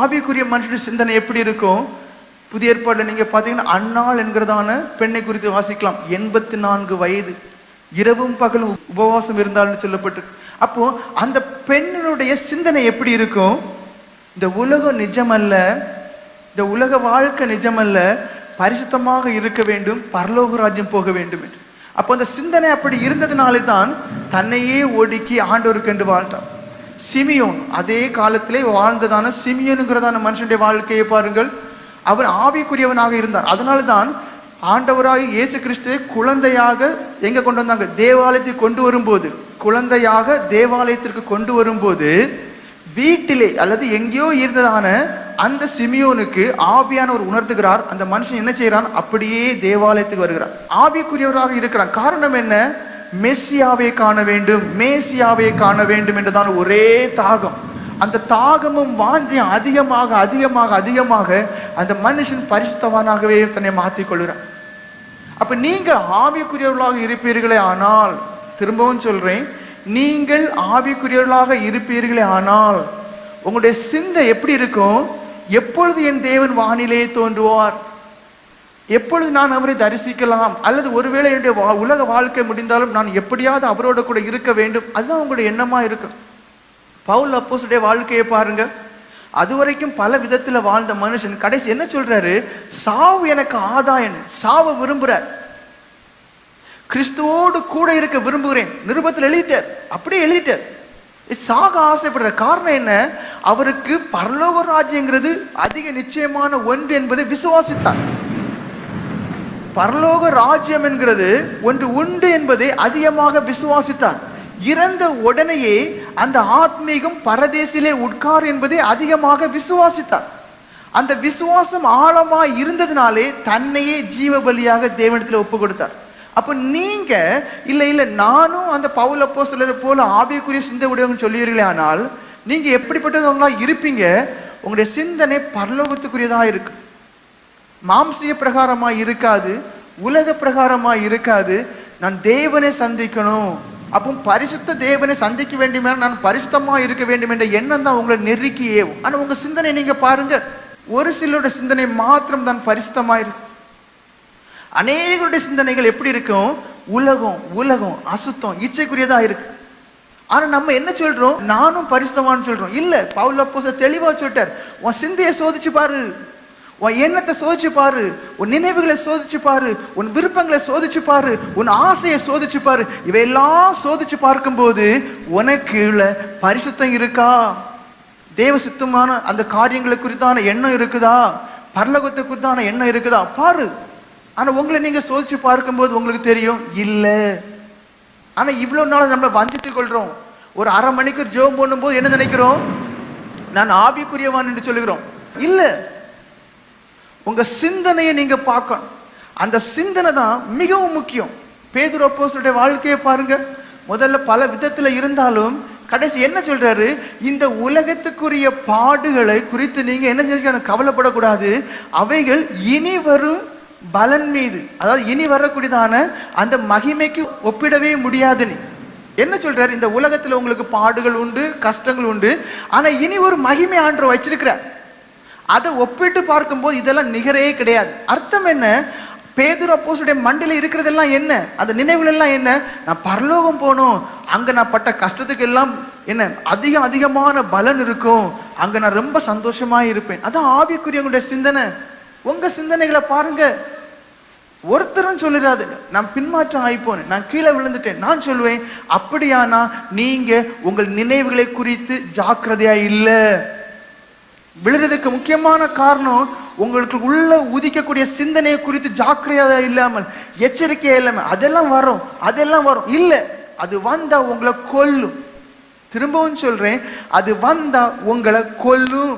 ஆவிக்குரிய மனுஷனுடைய சிந்தனை எப்படி இருக்கும் புதிய ஏற்பாடு நீங்க பாத்தீங்கன்னா அன்னாள் என்கிறதான பெண்ணை குறித்து வாசிக்கலாம். எண்பத்தி நான்கு வயது. இரவும் பகலும் உபவாசம் இருந்தால்னு சொல்லப்பட்டு. அப்போ அந்த பெண்ணினுடைய சிந்தனை எப்படி இருக்கும் இந்த உலகம் நிஜமல்ல இந்த உலக வாழ்க்கை நிஜமல்ல பரிசுத்தமாக இருக்க வேண்டும் பரலோக ராஜ்யம் போக வேண்டும் என்று. அப்போ அந்த சிந்தனை அப்படி இருந்ததுனாலே தான் தன்னையே ஒடுக்கி ஆண்டோருக்கு என்று வாழ்ந்தான். சிமியோன் அதே காலத்திலே வாழ்ந்ததான சிமியோனுங்கிறதான மனுஷனுடைய வாழ்க்கையை பாருங்கள். அவர் ஆவிக்குரியவனாக இருந்தார். அதனால தான் ஆண்டவராக இயேசு கிறிஸ்துவை குழந்தையாக எங்க கொண்டு வந்தாங்க? தேவாலயத்துக்கு கொண்டு வரும்போது. குழந்தையாக தேவாலயத்திற்கு கொண்டு வரும்போது வீட்டிலே அல்லது எங்கேயோ இருந்ததான அந்த சிமியோனுக்கு ஆவியானவர் உணர்த்துகிறார். அந்த மனுஷன் என்ன செய்யறான் அப்படியே தேவாலயத்துக்கு வருகிறார். ஆவிக்குரியவராக இருக்கிறான். காரணம் என்ன? மெஸ்ஸியாவை காண வேண்டும் மேசியாவை காண வேண்டும் என்றுதான் ஒரே தாகம். அந்த தாகமும் வாஞ்சியும் அதிகமாக அதிகமாக அதிகமாக அந்த மனுஷன் பரிசுத்தவானாகவே தன்னை மாற்றிக் கொள்கிறான். அப்ப நீங்க ஆவிக்குரியவர்களாக இருப்பீர்களே ஆனால் திரும்பவும் சொல்றேன் நீங்கள் ஆவிக்குரியவர்களாக இருப்பீர்களே ஆனால் உங்களுடைய சிந்தை எப்படி இருக்கும்? எப்பொழுது என் தேவன் வானிலே தோன்றுவார்? எப்பொழுது நான் அவரை தரிசிக்கலாம்? அல்லது ஒருவேளை என்னுடைய வா- உலக வாழ்க்கை முடிந்தாலும் நான் எப்படியாவது அவரோட கூட இருக்க வேண்டும்? அதுதான் உங்களுடைய எண்ணமா இருக்கும். பவுல் அப்போசுடைய வாழ்க்கையை பாருங்க. அது வரைக்கும் பல விதத்துல வாழ்ந்த மனுஷன் கடைசி என்ன சொல்றாரு? சாவு எனக்கு ஆதாயம். சாவ விரும்புறார். கிறிஸ்துவோடு கூட இருக்க விரும்புகிறேன். நிருபத்தில் எழுதிட்டார். அப்படியே எழுதிட்டார். சாக ஆசைப்படுற காரணம் என்ன? அவருக்கு பரலோக ராஜ்யங்கிறது அதிக நிச்சயமான ஒன்று என்பதை விசுவாசித்தார். பரலோக ராஜ்யம் என்கிறது ஒன்று உண்டு என்பதை அதிகமாக விசுவாசித்தார். இறந்த உடனேயே அந்த ஆத்மீகம் பரதேசிலே உட்கார் என்பதை அதிகமாக விசுவாசித்தார். அந்த விசுவாசம் ஆழமா இருந்ததுனாலே தன்னையே ஜீவ பலியாக தேவனிடத்தில் ஒப்பு கொடுத்தார் அப்ப நீங்க இல்ல இல்ல நானும் அந்த பவுல் அப்போ போல ஆவியக்குரிய சிந்தை உடையவங்க சொல்லுவீர்களே ஆனால் நீங்க எப்படிப்பட்டவங்களா இருப்பீங்க? உங்களுடைய சிந்தனை பரலோகத்துக்குரியதா இருக்கு. மாம்சிய பிரகாரமாக இருக்காது உலக பிரகாரமாக இருக்காது. நான் தேவனை சந்திக்கணும். அப்போ பரிசுத்த தேவனை சந்திக்க வேண்டுமே நான் பரிசுத்தமாக இருக்க வேண்டும் என்ற எண்ணம் தான் உங்களை நெருக்கி ஏவும் ஆனால் உங்கள் சிந்தனை நீங்கள் பாருங்க. ஒரு சிலருடைய சிந்தனை மாத்திரம் தான் பரிசுத்தமாக இருக்கு. அநேகருடைய சிந்தனைகள் எப்படி இருக்கும்? உலகம் உலகம் அசுத்தம் இச்சைக்குரியதாக இருக்கு. ஆனால் நம்ம என்ன சொல்கிறோம் நானும் பரிசுத்தமானு சொல்கிறோம் இல்லை பவுல் அப்போஸ் தெளிவாக சொல்லிட்டார். உன் சிந்தையை சோதிச்சு பாரு. உன் எண்ணத்தை சோதிச்சு பாரு. உன் நினைவுகளை சோதிச்சு பாரு. உன் விருப்பங்களை சோதிச்சு பாரு. உன் ஆசையை சோதிச்சு பாரு. இவையெல்லாம் சோதிச்சு பார்க்கும்போது உனக்கு பரிசுத்தம் இருக்கா? தேவ சுத்தமான அந்த காரியங்களை குறித்தான எண்ணம் இருக்குதா? பரலோகத்தை குறித்தான எண்ணம் இருக்குதா? பாரு. ஆனா உங்களை நீங்க சோதிச்சு பார்க்கும்போது உங்களுக்கு தெரியும் இல்ல. ஆனா இவ்வளவு நாள் நம்மளை வஞ்சித்துக் கொள்றோம். ஒரு அரை மணிக்கு ஜோம் பண்ணும்போது என்ன நினைக்கிறோம்? நான் ஆபிக்குரியவான் என்று சொல்லுகிறோம். இல்லை. உங்க சிந்தனையை நீங்க பார்க்கணும். அந்த சிந்தனை தான் மிகவும் முக்கியம். பேதுரு அப்போஸ்தலருடைய வாழ்க்கையை பாருங்க. முதல்ல பல விதத்துல இருந்தாலும் கடைசி என்ன சொல்றாரு? இந்த உலகத்துக்குரிய பாடுகளை குறித்து நீங்க என்ன செஞ்சு கவலைப்படக்கூடாது. அவைகள் இனி வரும் பலன் மீது. அதாவது இனி வரக்கூடியதான அந்த மகிமைக்கு ஒப்பிடவே முடியாது நீ. என்ன சொல்றாரு? இந்த உலகத்துல உங்களுக்கு பாடுகள் உண்டு கஷ்டங்கள் உண்டு. ஆனா இனி ஒரு மகிமை ஆண்டு வச்சிருக்கிறார். அதை ஒப்பிட்டு பார்க்கும்போது இதெல்லாம் நிகரே கிடையாது. அர்த்தம் என்ன? பேதுரு அப்போசுடைய மண்டில இருக்கிறதெல்லாம் என்ன? அந்த நினைவுகள் எல்லாம் என்ன? நான் பரலோகம் போகணும். அங்க நான் பட்ட கஷ்டத்துக்கு எல்லாம் என்ன? அதிகம் அதிகமான பலன் இருக்கும். அங்க நான் ரொம்ப சந்தோஷமா இருப்பேன். அதான் ஆவிக்குரியவங்களுடைய சிந்தனை. உங்க சிந்தனைகளை பாருங்க. ஒருத்தரும் சொல்லிடாது. நான் பின்மாற்றம் ஆயிப்போனேன் நான் கீழே விழுந்துட்டேன். நான் சொல்லுவேன் அப்படியானா நீங்க உங்கள் நினைவுகளை குறித்து ஜாக்கிரதையா இல்லை. விழுறதுக்கு முக்கியமான காரணம் உங்களுக்கு உள்ள உதிக்கக்கூடிய சிந்தனையை குறித்து ஜாக்கிரதையா இல்லாமல் எச்சரிக்கையா இல்லாமல் அதெல்லாம் வரும் அதெல்லாம் வரும். இல்லை அது வந்தா உங்களை கொல்லும். திரும்பவும் சொல்றேன் அது வந்தா உங்களை கொல்லும்.